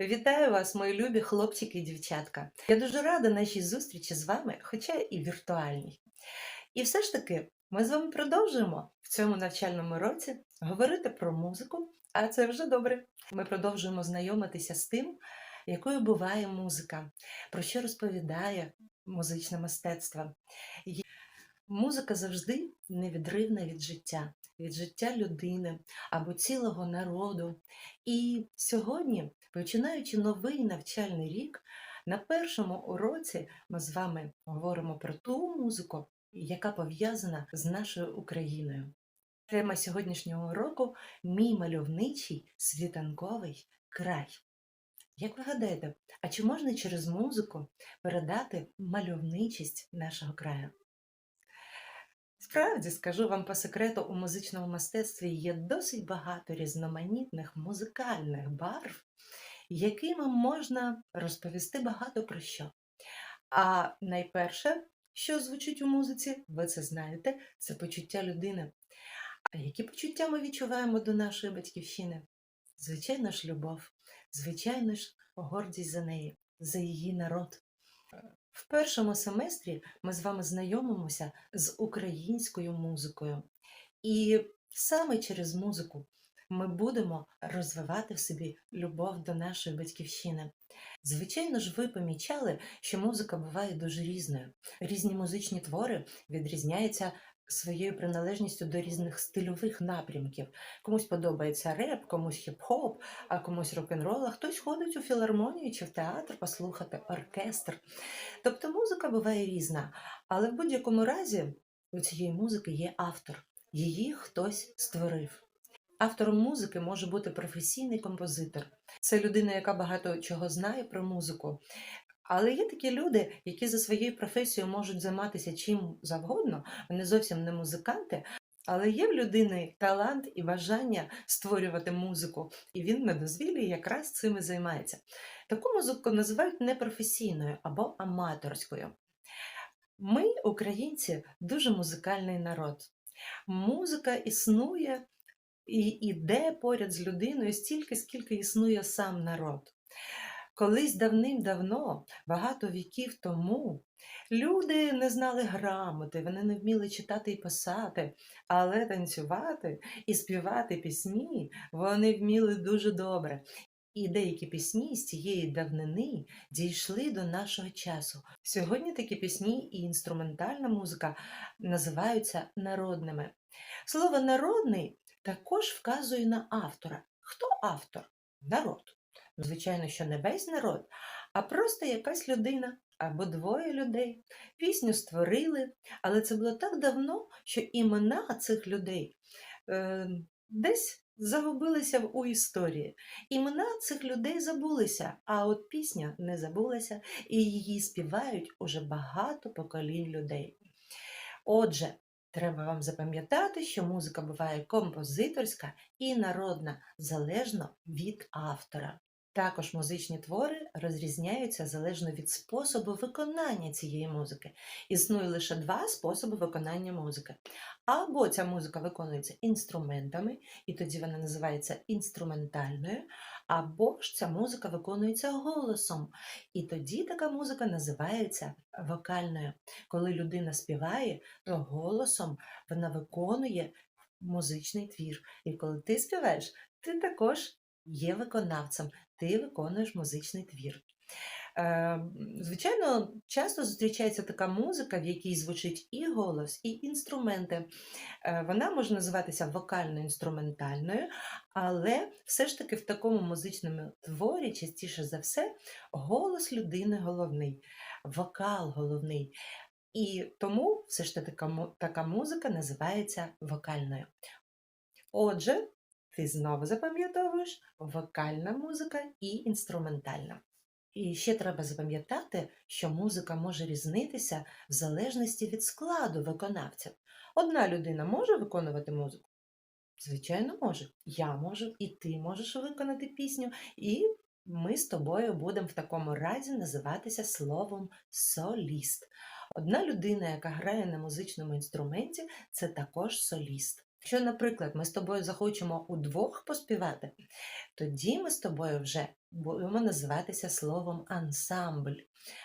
Вітаю вас, мої любі хлопчики і дівчатка. Я дуже рада нашій зустрічі з вами, хоча і віртуальній. І все ж таки, ми з вами продовжуємо в цьому навчальному році говорити про музику, а це вже добре. Ми продовжуємо знайомитися з тим, якою буває музика, про що розповідає музичне мистецтво. Музика завжди невідривна від життя, від життя людини або цілого народу. І сьогодні, починаючи новий навчальний рік, на першому уроці ми з вами говоримо про ту музику, яка пов'язана з нашою Україною. Тема сьогоднішнього уроку мій мальовничий світанковий край. Як ви гадаєте, а чи можна через музику передати мальовничість нашого краю? Справді, скажу вам по секрету, у музичному мистецтві є досить багато різноманітних музикальних барв, якими можна розповісти багато про що. А найперше, що звучить у музиці, ви це знаєте, це почуття людини. А які почуття ми відчуваємо до нашої батьківщини? Звичайно ж, любов, звичайно ж, гордість за неї, за її народ. В першому семестрі ми з вами знайомимося з українською музикою. І саме через музику ми будемо розвивати в собі любов до нашої батьківщини. Звичайно ж, ви помічали, що музика буває дуже різною. Різні музичні твори відрізняються своєю приналежністю до різних стильових напрямків. Комусь подобається реп, комусь хіп-хоп, а комусь рок-н-рол, а хтось ходить у філармонію чи в театр послухати оркестр. Тобто музика буває різна, але в будь-якому разі у цієї музики є автор, її хтось створив. Автором музики може бути професійний композитор. Це людина, яка багато чого знає про музику. Але є такі люди, які за своєю професією можуть займатися чим завгодно, вони зовсім не музиканти. Але є в людини талант і бажання створювати музику, і він на дозвіллі якраз цим і займається. Таку музику називають непрофесійною або аматорською. Ми, українці, дуже музикальний народ. Музика існує і йде поряд з людиною стільки, скільки існує сам народ. Колись давним-давно, багато віків тому, люди не знали грамоти, вони не вміли читати і писати, але танцювати і співати пісні вони вміли дуже добре. І деякі пісні з цієї давнини дійшли до нашого часу. Сьогодні такі пісні і інструментальна музика називаються народними. Слово народний також вказує на автора. Хто автор? Народ. Звичайно, що не весь народ, а просто якась людина або двоє людей. Пісню створили, але це було так давно, що імена цих людей е, десь загубилися у історії. Імена цих людей забулися, а от пісня не забулася, і її співають уже багато поколінь людей. Отже, треба вам запам'ятати, що музика буває композиторська і народна, залежно від автора. Також музичні твори розрізняються залежно від способу виконання цієї музики. Існує лише два способи виконання музики. Або ця музика виконується інструментами, і тоді вона називається інструментальною, або ж ця музика виконується голосом, і тоді така музика називається вокальною. Коли людина співає, то голосом вона виконує музичний твір. І коли ти співаєш, ти також є виконавцем, ти виконуєш музичний твір. Е, Звичайно, часто зустрічається така музика, в якій звучить і голос, і інструменти. Е, Вона може називатися вокально-інструментальною, але все ж таки в такому музичному творі, частіше за все, голос людини головний, вокал головний. І тому все ж таки така музика називається вокальною. Отже, ти знову запам'ятовуєш вокальна музика і інструментальна. І ще треба запам'ятати, що музика може різнитися в залежності від складу виконавців. Одна людина може виконувати музику? Звичайно, може. Я можу, і ти можеш виконати пісню, і ми з тобою будемо в такому разі називатися словом соліст. Одна людина, яка грає на музичному інструменті, це також соліст. Якщо, наприклад, ми з тобою захочемо удвох поспівати, тоді ми з тобою вже будемо називатися словом ансамбль.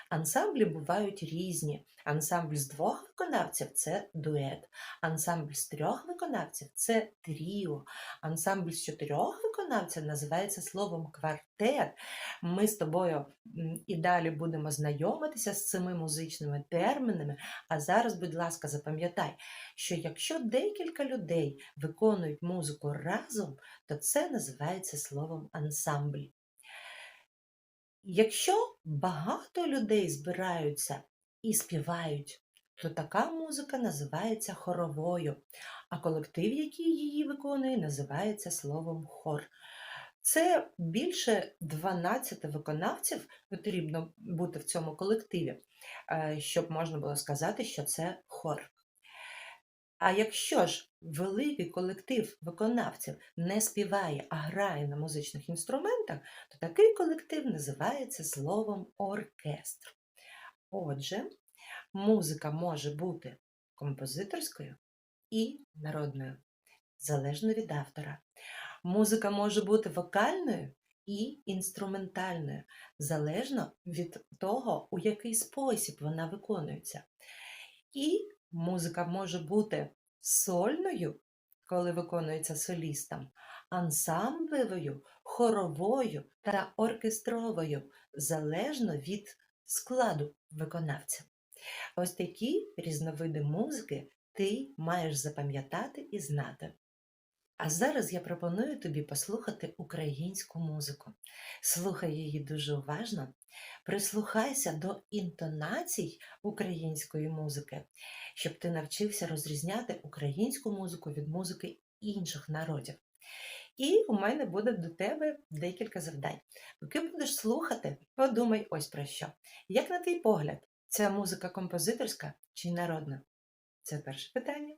Ансамблі бувають різні. Ансамбль з двох виконавців це дует, ансамбль з трьох виконавців це тріо, ансамбль з чотирьох виконавців називається словом квартет. Ми з тобою і далі будемо знайомитися з цими музичними термінами. А зараз, будь ласка, запам'ятай, що якщо декілька людей виконують музику разом, то це називається словом ансамбль. Якщо багато людей збираються і співають, то така музика називається хоровою, а колектив, який її виконує, називається словом хор. Це більше 12 виконавців потрібно бути в цьому колективі, е, щоб можна було сказати, що це хор. А якщо ж великий колектив виконавців не співає, а грає на музичних інструментах, то такий колектив називається словом оркестр. Отже, музика може бути композиторською і народною, залежно від автора. Музика може бути вокальною і інструментальною, залежно від того, у який спосіб вона виконується. І музика може бути сольною, коли виконується солістом, ансамблевою, хоровою та оркестровою, залежно від складу виконавця. Ось такі різновиди музики ти маєш запам'ятати і знати. А зараз я пропоную тобі послухати українську музику. Слухай її дуже уважно, прислухайся до інтонацій української музики, щоб ти навчився розрізняти українську музику від музики інших народів. І у мене буде до тебе декілька завдань. Поки будеш слухати, подумай ось про що. Як на твій погляд, ця музика композиторська чи народна? Це перше питання.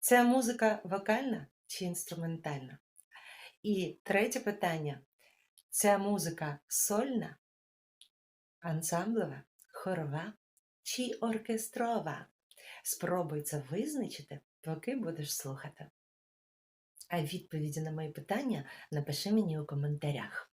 Ця музика вокальна чи інструментальна? І третє питання: ця музика сольна, ансамблева, хорова чи оркестрова? Спробуй це визначити, поки будеш слухати. А відповіді на мої питання напиши мені у коментарях.